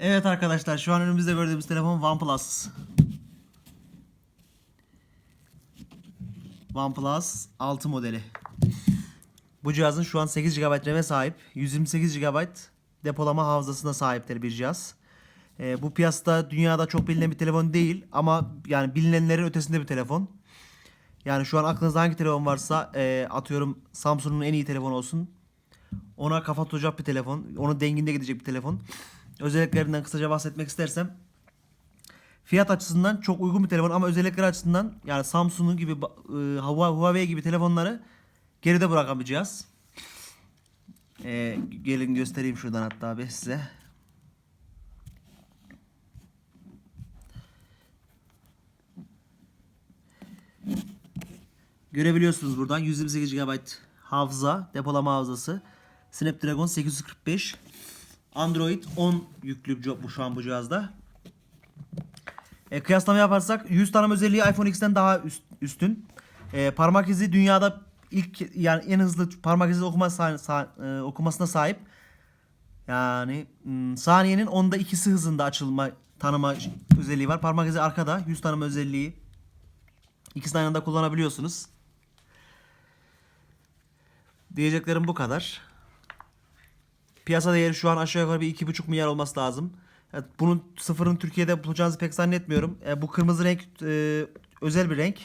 Evet arkadaşlar şu an önümüzde gördüğümüz telefon OnePlus. OnePlus 6 modeli. Bu cihazın şu an 8 GB RAM'e sahip. 128 GB depolama hafızasına sahiptir bir cihaz. Ee, bu piyasada dünyada çok bilinen bir telefon değil ama yani bilinenlerin ötesinde bir telefon. Yani şu an aklınızda hangi telefon varsa e, atıyorum Samsung'un en iyi telefonu olsun. Ona kafa tutacak bir telefon. Onun denginde gidecek bir telefon. Özelliklerinden kısaca bahsetmek istersem. Fiyat açısından çok uygun bir telefon ama özellikleri açısından yani Samsung'un gibi e, Hua- Huawei gibi telefonları geride bırakan bir cihaz. E, gelin göstereyim şuradan hatta abi size. Görebiliyorsunuz buradan 128 GB hafıza, depolama hafızası. Snapdragon 845. Android 10 yüklü bu- şu an bu cihazda. E, kıyaslama yaparsak 100 tanım özelliği iPhone X'ten daha üst- üstün. E, parmak izi dünyada ilk yani en hızlı parmak izi okuma sa- sa- e, okumasına sahip. Yani hmm, saniyenin onda ikisi hızında açılma tanıma özelliği var. Parmak izi arkada 100 tanım özelliği. İkisini aynı anda kullanabiliyorsunuz. Diyeceklerim bu kadar. Piyasa değeri şu an aşağı yukarı bir iki buçuk milyar olması lazım. Bunun sıfırın Türkiye'de bulacağınızı pek zannetmiyorum. E, bu kırmızı renk e, özel bir renk.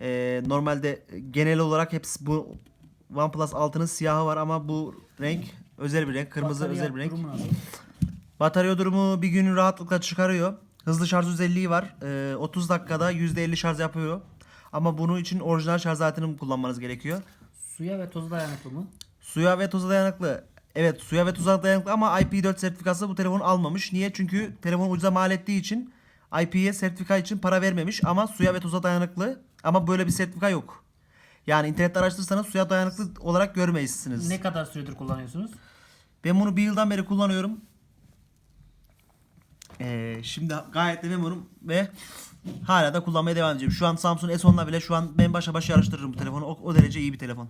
E, normalde genel olarak hepsi bu OnePlus 6'nın siyahı var ama bu renk özel bir renk. Kırmızı Batarya özel bir renk. durumu? Batarya durumu bir günü rahatlıkla çıkarıyor. Hızlı şarj özelliği var. Ee, 30 dakikada %50 şarj yapıyor. Ama bunun için orijinal şarj aletini kullanmanız gerekiyor. Suya ve toza dayanıklı mı? Suya ve toza dayanıklı. Evet suya ve toza dayanıklı ama IP4 sertifikası bu telefonu almamış. Niye? Çünkü telefon ucuza mal ettiği için IP'ye sertifika için para vermemiş ama suya ve toza dayanıklı. Ama böyle bir sertifika yok. Yani internette araştırırsanız suya dayanıklı olarak görmeyizsiniz. Ne kadar süredir kullanıyorsunuz? Ben bunu bir yıldan beri kullanıyorum. Ee, şimdi gayet de memnunum ve hala da kullanmaya devam edeceğim. Şu an Samsung S10'la bile şu an ben başa başa yarıştırırım bu telefonu. O, o derece iyi bir telefon.